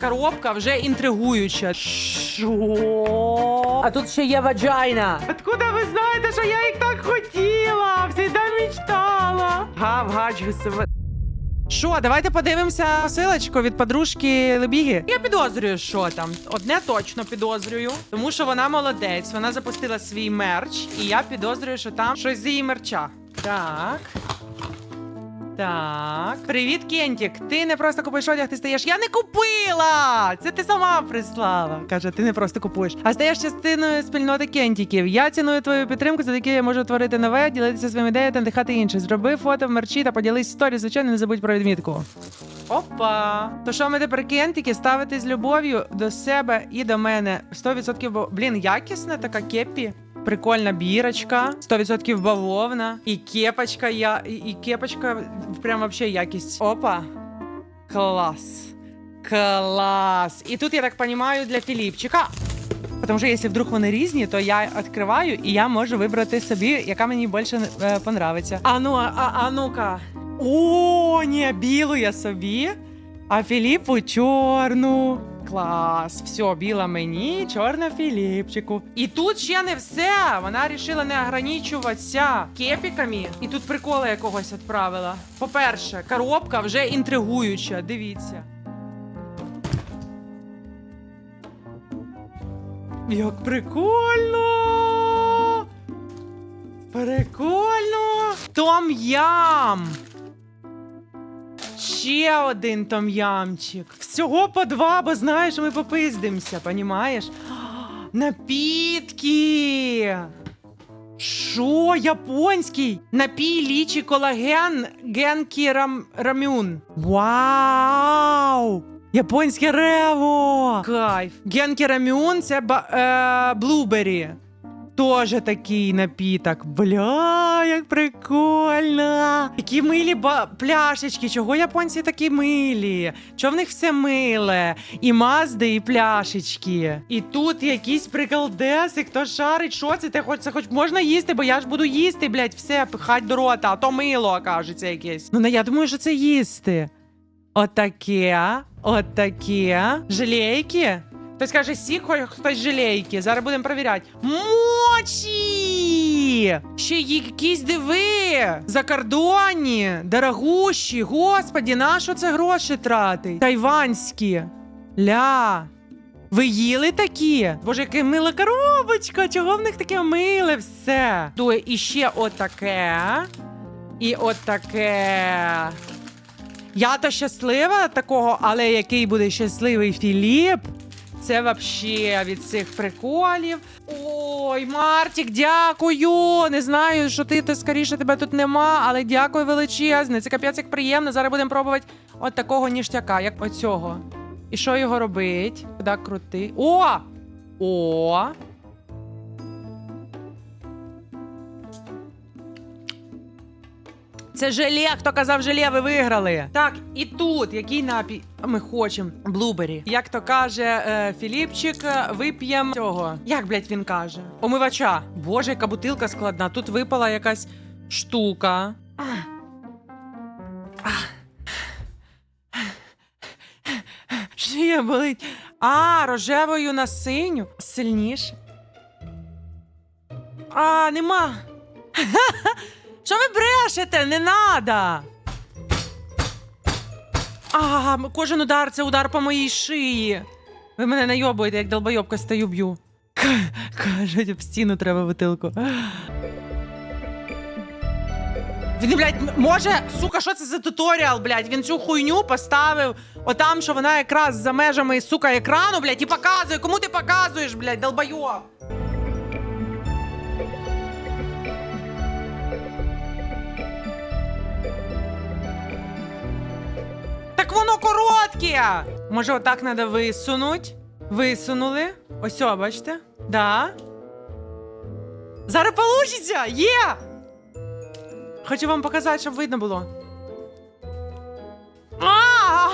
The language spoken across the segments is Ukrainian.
Коробка вже інтригуюча. Що? А тут ще є ваджайна. Откуда ви знаєте, що я їх так хотіла? Всегда мечтала. Гав, гач, гусева. Що, давайте подивимося посилочку від подружки Лебіги. Я підозрюю, що там. Одне точно підозрюю, тому що вона молодець. Вона запустила свій мерч, і я підозрюю, що там щось з її мерча. Так. Так. Привіт, Кентік. Ти не просто купуєш одяг, ти стаєш. Я не купила! Це ти сама прислала. Каже, ти не просто купуєш, а стаєш частиною спільноти кентіків. Я ціную твою підтримку, завдяки я можу творити нове, ділитися своїми ідеями та надихати інших. Зроби фото в мерчі та поділись сторі. Звичайно, не забудь про відмітку. Опа! То що ми тепер кентики ставити з любов'ю до себе і до мене? 100% бо блін, якісна така кепі. Прикольна бірочка, 100% бавовна. І кепочка, я, і, кепочка прям вообще якість. Опа. Клас. Клас. І тут, я так розумію, для Філіпчика. Тому що якщо вдруг вони різні, то я відкриваю і я можу вибрати собі, яка мені більше е, понравиться. А ну, а, а ну-ка. О, ні, білу я собі, а Філіпу чорну. Клас, все, біла мені, чорна Філіпчику. І тут ще не все. Вона вирішила не ограничуватися кепіками. І тут прикола якогось відправила. По-перше, коробка вже інтригуюча. Дивіться. Як прикольно! Прикольно! Том-ям! Ще один том-ямчик. Всього по два, бо знаєш, ми попиздимося, понімаєш? Напітки! Що, японський? Напій лічі колаген генкі рам... рамюн. Вау! Японське рево! Кайф! Генкі рамюн це ба... е... блубері. Тоже такий напіток. Бля, як прикольно. Які милі ба- пляшечки. Чого японці такі милі? Чого в них все миле? І мазди, і пляшечки. І тут якісь приколдеси. Хто шарить, що це? Ти хоч це хоч можна їсти, бо я ж буду їсти, блядь, все пихать до рота, а то мило окажеться якесь. Ну, не, я думаю, що це їсти. Отаке, отаке. Жалейки. Хтось каже сік, хтось жалейки. Зараз будемо перевіряти. Мочі! Ще якісь диви! Закордонні, дорогущі. Господі, на що це гроші тратить? Тайванські. Ля. Ви їли такі? Боже, яка мила коробочка! Чого в них таке миле все? То і ще отаке. І отаке. Я то щаслива такого, але який буде щасливий Філіп? Це вообще від цих приколів. Ой, Мартік, дякую. Не знаю, що ти то скоріше тебе тут нема, але дякую величезне. Це капець як приємно. Зараз будемо пробувати от такого ніштяка, як оцього. І що його робить? Куди крути? О! О! Це желе, хто казав желе, ви виграли. Так, і тут який напій ми хочемо? Блубері. Як то каже е, Філіпчик, е, вип'ємо цього. Як, блядь, він каже? Омивача. Боже, яка бутилка складна. Тут випала якась штука. А. А. Шия болить. А, рожевою на синю. Сильніше. А, нема. Що ви брешете? Не надо. А, кожен удар це удар по моїй шиї. Ви мене найобуєте, як долбойобка стою б'ю. Кажуть, об стіну треба бутилку. Він, блядь, може, сука, що це за туторіал, блядь? Він цю хуйню поставив отам, що вона якраз за межами, сука, екрану, блядь, і показує. Кому ти показуєш, блядь, долбойоб? Так воно коротке! Може, отак треба висунуть? Висунули. Ось, о, бачите? Да. Зараз получиться! Є! Хочу вам показати, щоб видно було. А!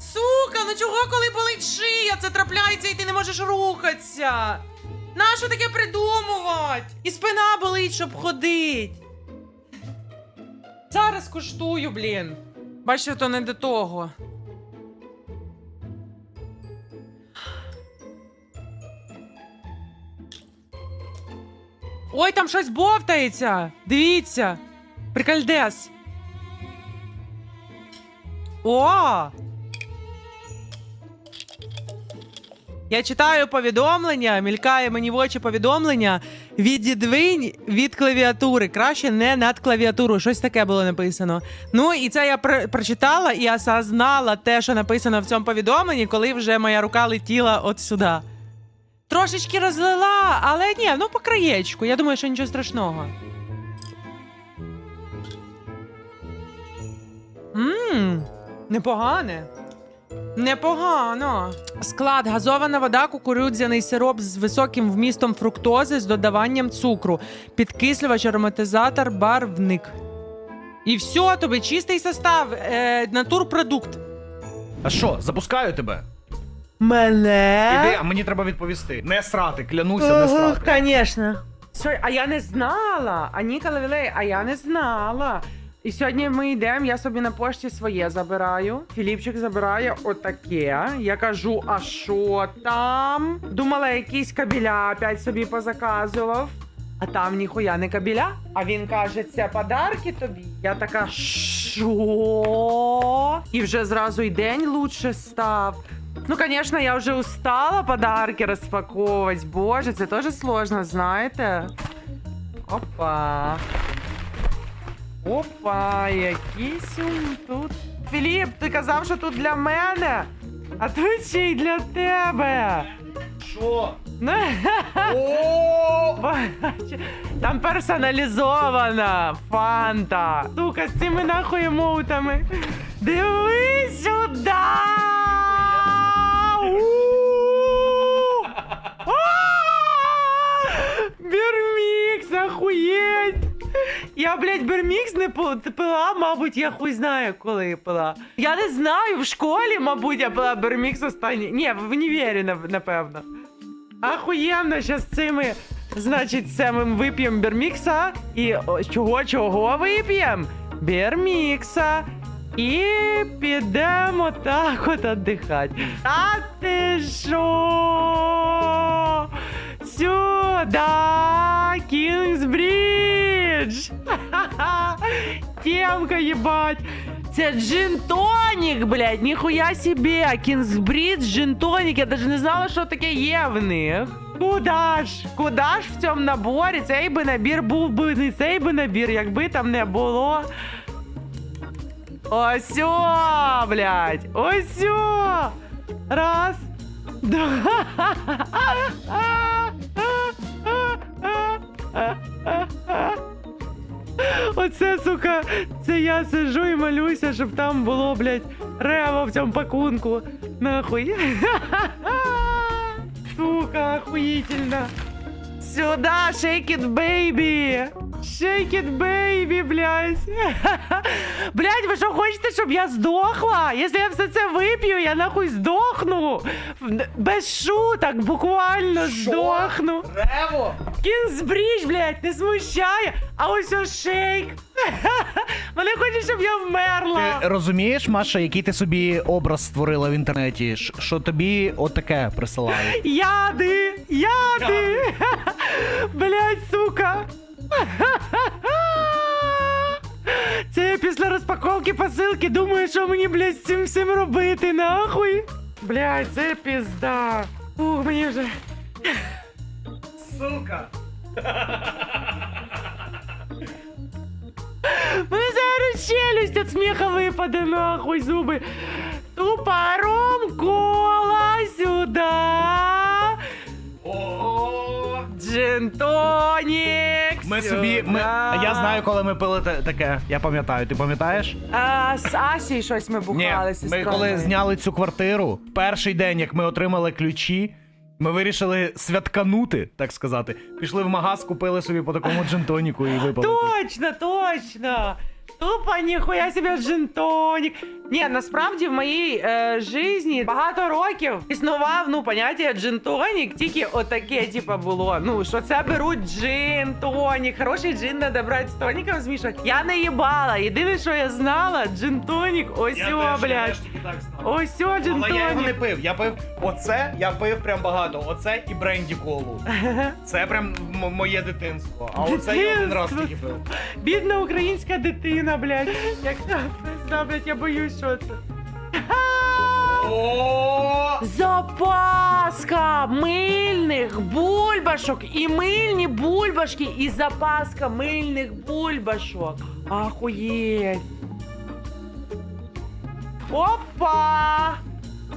Сука, ну чого, коли болить шия, це трапляється і ти не можеш рухатися? Нащо таке придумувати? І спина болить, щоб ходить. Зараз куштую, блін. Бачите, то не до того. Ой, там щось бовтається. Дивіться. Прикольдес. О! Я читаю повідомлення, мількає мені в очі повідомлення. Відідвинь від клавіатури. Краще не над клавіатуру. Щось таке було написано. Ну і це я про- прочитала і осознала те, що написано в цьому повідомленні, коли вже моя рука летіла от сюди. Трошечки розлила, але ні, ну по краєчку. Я думаю, що нічого страшного. Ммм, непогане. Непогано. Склад: газована вода, кукурудзяний сироп з високим вмістом фруктози з додаванням цукру, підкислювач, ароматизатор, барвник. І все, тобі чистий состав, е, натурпродукт. А що, запускаю тебе? Мене? Іди, а мені треба відповісти. Не срати, клянуся, не срати. Конечно. Сой, а я не знала. А Ніка Лавілей, а я не знала. І сьогодні ми йдемо, я собі на пошті своє забираю. Філіпчик забирає отаке. Я кажу, а що там? Думала, якісь кабіля опять собі позаказував. А там ніхуя не кабіля. А він каже, це подарки тобі. Я така, що? І вже зразу й день лучше став. Ну, конечно, я вже устала подарки розпаковувати. Боже, це теж сложно, знаєте? Опа. Опа, якийсь ум тут. Філіп, ти казав, що тут для мене, а тут ще й для тебе. Що? Ну, О! бач, Там персоналізована фанта. Сука, з цими нахуй емоутами. Дивись сюди! У! А! Бірмікс, охуєть! Я, блядь, Бермікс не пила, мабуть, я хуй знаю, коли пила. Я не знаю, в школі, мабуть, я пила Бермікс останній. Ні, в універі, напевно. Ахуєнно, щас цими, значить, самим вип'ємо Бермікса. І чого, чого вип'ємо? Бермікса. І підемо так от віддихати. А ти що? Сюда! Кінгсбридж! Темка, їбать! Це джин-тонік, блядь, ніхуя себе! Кінгсбридж, джин-тонік, я навіть не знала, що таке є в них. Куда ж? Куда ж в цьому наборі? Цей би набір був би не цей би набір, якби там не було. Ось, о, блядь, ось. о! Раз, два. Оце, сука, це я сижу і малюся, щоб там було, блядь, рево в цьому пакунку. Нахуй. Сука, охуїтельно. Сюда, shake it, baby! Shake it, baby, блядь. Блядь, ви що хочете, щоб я здохла? Якщо я все це вип'ю, я нахуй здохну. Без шуток, буквально здохну. Рево! Кінзбріж, блядь, не смущає. А ось ось шейк. Вони хочуть, щоб я вмерла. Ти розумієш, Маша, який ти собі образ створила в інтернеті? Що тобі отаке присилають? Яди! Яди! Блядь, сука! Це я після розпаковки посилки думаю, що мені, блядь, з цим всім робити, нахуй. Блядь, це пізда. Ух, мені вже. Сука! Мене зараз челюсть від сміха випаде, нахуй, зуби. Тупором кола сюди. О! Джентонік. Ми собі. Ми... Я знаю, коли ми пили та- таке. Я пам'ятаю, ти пам'ятаєш? А, з Асі щось ми Ні, бухали. з ми сестрою коли зняли цю квартиру, перший день, як ми отримали ключі, ми вирішили святканути, так сказати. Пішли в магаз, купили собі по такому джентоніку і випали. Точно, точно. Тупо ніхуя себе джинтонік. Ні, насправді в моїй е, житті багато років існував ну поняття джин-тонік, тільки отаке, типа, було. Ну, що це беруть джин, тонік. Хороший джин треба брати з тоніком змішати. Я не їбала. Єдине, що я знала, джин-тонік, ось о, блядь. Ось о, Але я його не джин-тонік. пив. Я пив оце, я пив прям багато. Оце і бренді колу. Це прям м- моє дитинство. А оце я один раз Дитинство. тільки пив. Бідна українська дитина, блядь. Як це блядь, я боюсь, що це. О! Запаска мильних бульбашок і мильні бульбашки і запаска мильних бульбашок. Ахуєть. Опа!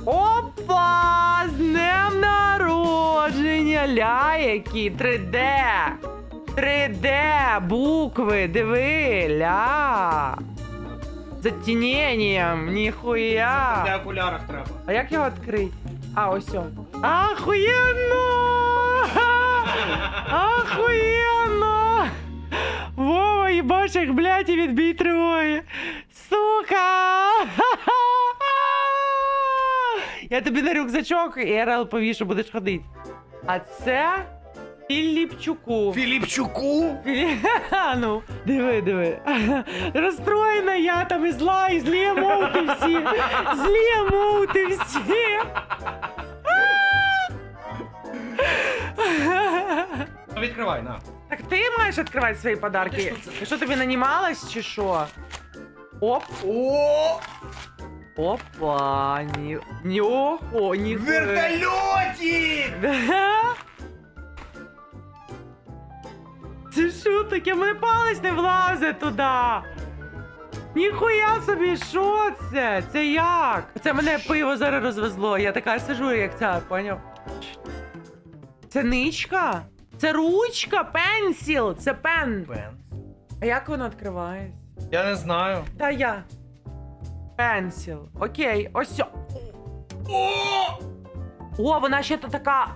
Опа! З днем народження! Ля які 3D! 3D букви, диви, ля. Затіненням, ніхуя. Для окулярах треба. А як його відкрити? А, ось о. Ахуєнно! Ахуєнно! Вова, їбаш, як, блядь, і відбій тривоги. Сука! Я тобі на рюкзачок і РЛ повішу, будеш ходити. А це Філіпчуку. Філіпчуку? А, ну, диви, диви. Розстроєна я там і зла, і злі емоути всі. Злі емоути всі. Ну, Відкривай, на. Так ти маєш відкривати свої подарки. Ти що тобі нанімалась чи що? Оп, О! опа, ні. Ньохо, ні. Вертольотик! Це що таке? Мене палець не влазить туди. Ніхуя собі, що це? Це як? Це мене пиво зараз розвезло. Я така сижу, як ця, поняв? Це ничка? Це ручка, пенсіл, це пен. А як воно відкривається? Я не знаю. Та я. Пенсіл. Окей, ось. сьо. О! О, вона ще тут така.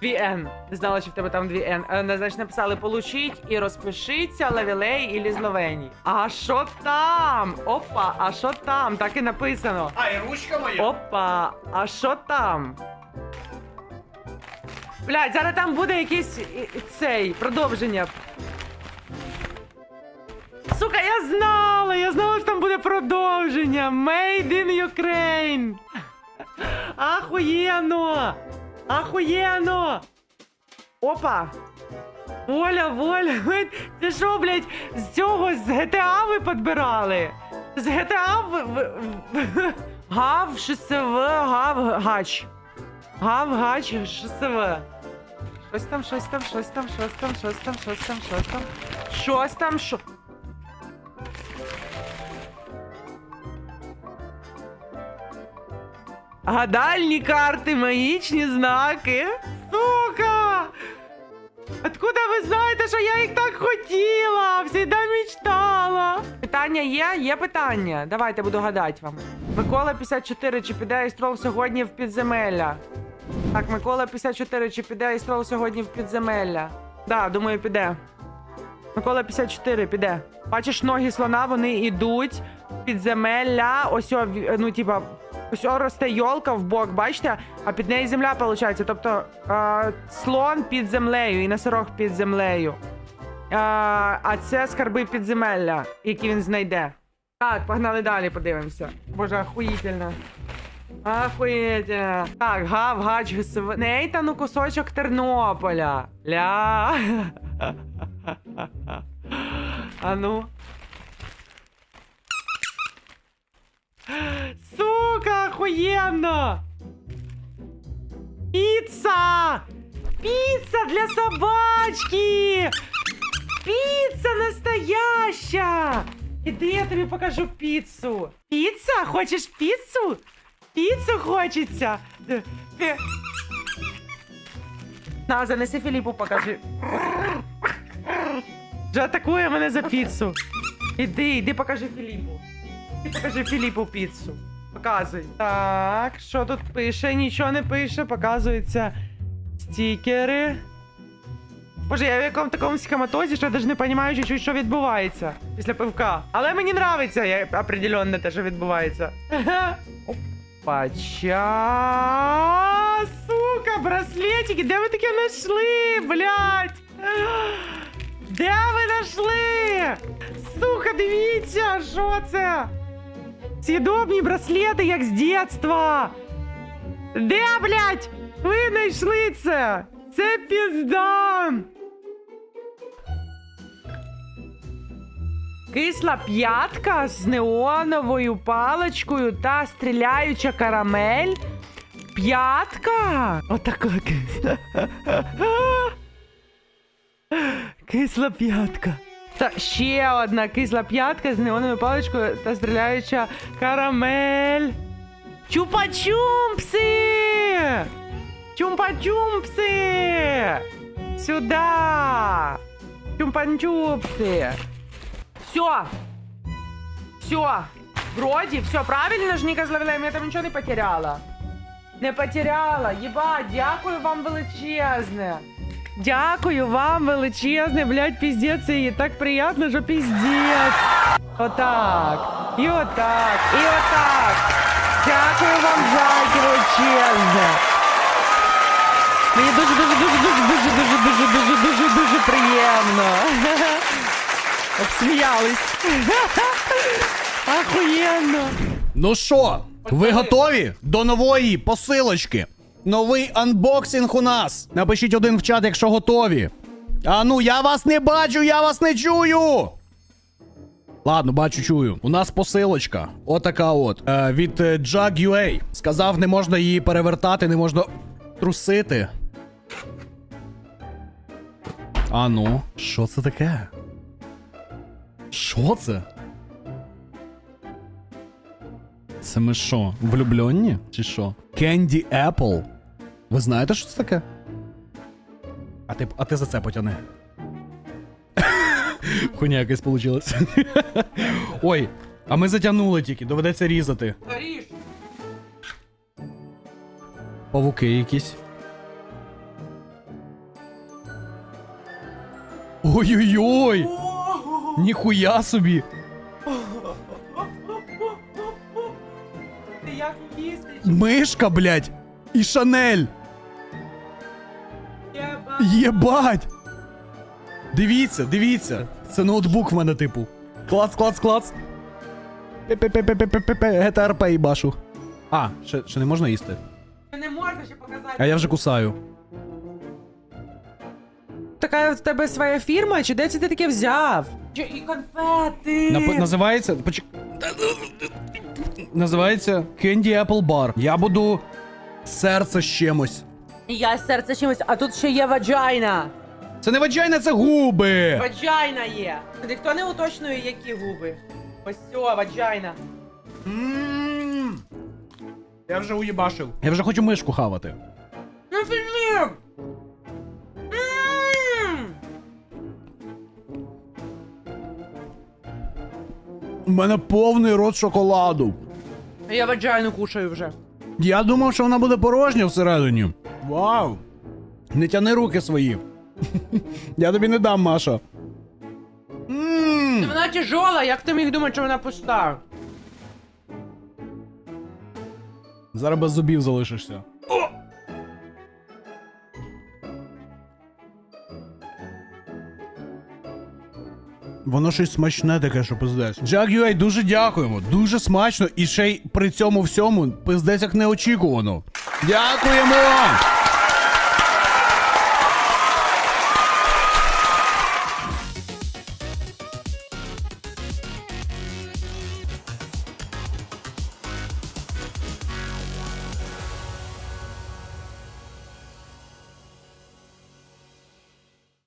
Дві Н. Не знала, що в тебе там дві Н. Е, Значить, написали получить і розпишіться лавілей і лізловені. А що там? Опа, а що там? Так і написано. А, і ручка моя? Опа, а що там? Блядь, зараз там буде якийсь і- і цей продовження. Сука, я знала! Я знала, що там буде продовження. Made in Ukraine. Ахуєнно! Ахуєнно! Опа! Воля, воля, це що, блядь, з цього з GTA ви підбирали? З GTA ви, ви- Гав, ШСВ, гав, гач. Гав, гач, ШСВ. Щось там, щось там, щось там, щось там, щось там, щось там, щось там. Щось там, що. Гадальні карти, магічні знаки. Сука! Откуда ви знаєте, що я їх так хотіла? Всегда мечтала. Питання є? Є питання. Давайте буду гадати вам. Микола 54, чи піде Істрол сьогодні в підземелля? Так, Микола 54, чи піде Істрол сьогодні в підземелля? Да, думаю, піде. Микола 54, піде. Бачиш, ноги слона, вони йдуть підземелля. Ось, ну, типа, ось о, росте йолка в бок, бачите? А під нею земля виходить. Тобто е, слон під землею і носорог під землею. Е, а це скарби підземелля, які він знайде. Так, погнали далі, подивимося. Боже, ахуїтельно. Ахуєтельно. Так, гав, гач, ГСВ. Нейтану кусочок Тернополя. Ля. А ну. Сука, охуєнно! Піца! Піца для собачки! Піца настояща! Іди, я тобі покажу піцу. Піца? Хочеш піцу? Піцу хочеться. Ти- ти- На, занеси Філіпу, покажи. Вже атакує мене за піцу. Іди, іди покажи Філіпу. Іди покажи Філіпу піцу. Показуй. Так, що тут пише? Нічого не пише, показуються стікери. Боже, я в якому такому схематозі, що я навіть не розумію, що, що відбувається після пивка. Але мені нравиться я, определенно те, що відбувається. Опача. Сука, браслетики, де ви таке знайшли, блядь? Де ви знайшли? Сука, дивіться, що це? Съедобні браслети, як з дитинства. Де, блядь? Ви знайшли це? Це пізда. Кисла п'ятка з неоновою паличкою та стріляюча карамель. П'ятка? Отака кисла. Кисла п'ятка. Та ще одна кисла п'ятка з неоновою паличкою та стріляюча карамель. Чупа-чумпси! Чумпа-чумпси! Сюда! Чумпа-чумпси! Все! Все! Вроде, все правильно ж, Ніка зловила, я там нічого не потеряла. Не потеряла, єбать, дякую вам величезне. Дякую вам величезне, блядь, піздець, і так приємно, що піздець. Отак, і отак, і отак. Дякую вам, зайки, величезне. Мені дуже, дуже, дуже, дуже, дуже, дуже, дуже, дуже, дуже, дуже приємно. Обсміялись. Ахуєнно. Ну що, ви готові до нової посилочки? Новий анбоксинг у нас. Напишіть один в чат, якщо готові. А ну, я вас не бачу, я вас не чую. Ладно, бачу, чую. У нас посилочка. Отака от. Е, від е, Jug.ua. Сказав, не можна її перевертати, не можна трусити. А ну, що це таке? Що це? Це ми що, влюблені? Чи що? Candy Apple. Ви знаєте, що це таке? А ти, а ти за це потяни. Хуйня якась получилась. Ой, а ми затягнули тільки, доведеться різати. Павуки якісь. Ой-ой-ой! Ніхуя собі! Мишка, блядь! І Шанель! Єба. Єбать! Дивіться, дивіться. Це ноутбук в мене, типу. Клац, клац, клац. Пе-пе-пе-пе-пе-пе, ГТРП і башу. А, ще, ще не можна їсти. Не можна ще показати. А я вже кусаю. Така в тебе своя фірма, чи де це ти таке взяв? Чи і конфети. Нап- називається. Почек... Називається Candy Apple Bar. Я буду серце з чимось. Я серце чимось, а тут ще є ваджайна. Це не ваджайна, це губи. Ваджайна є. Ніхто не уточнює, які губи. Ось цього, ваджайна. М. Я вже уїбашив. Я вже хочу мишку хавати. Ну фільм! У мене повний рот шоколаду. Я ваджайну кушаю вже. Я думав, що вона буде порожня всередині. Вау! Не тяни руки свої. Я тобі не дам, Маша. Ммм. Вона тяжола, як ти міг думати, що вона пуста? Зараз без зубів залишишся. Воно щось смачне таке, що пиздець. Джак.ua, дуже дякуємо. Дуже смачно і ще й при цьому всьому пиздець як неочікувано. Дякуємо!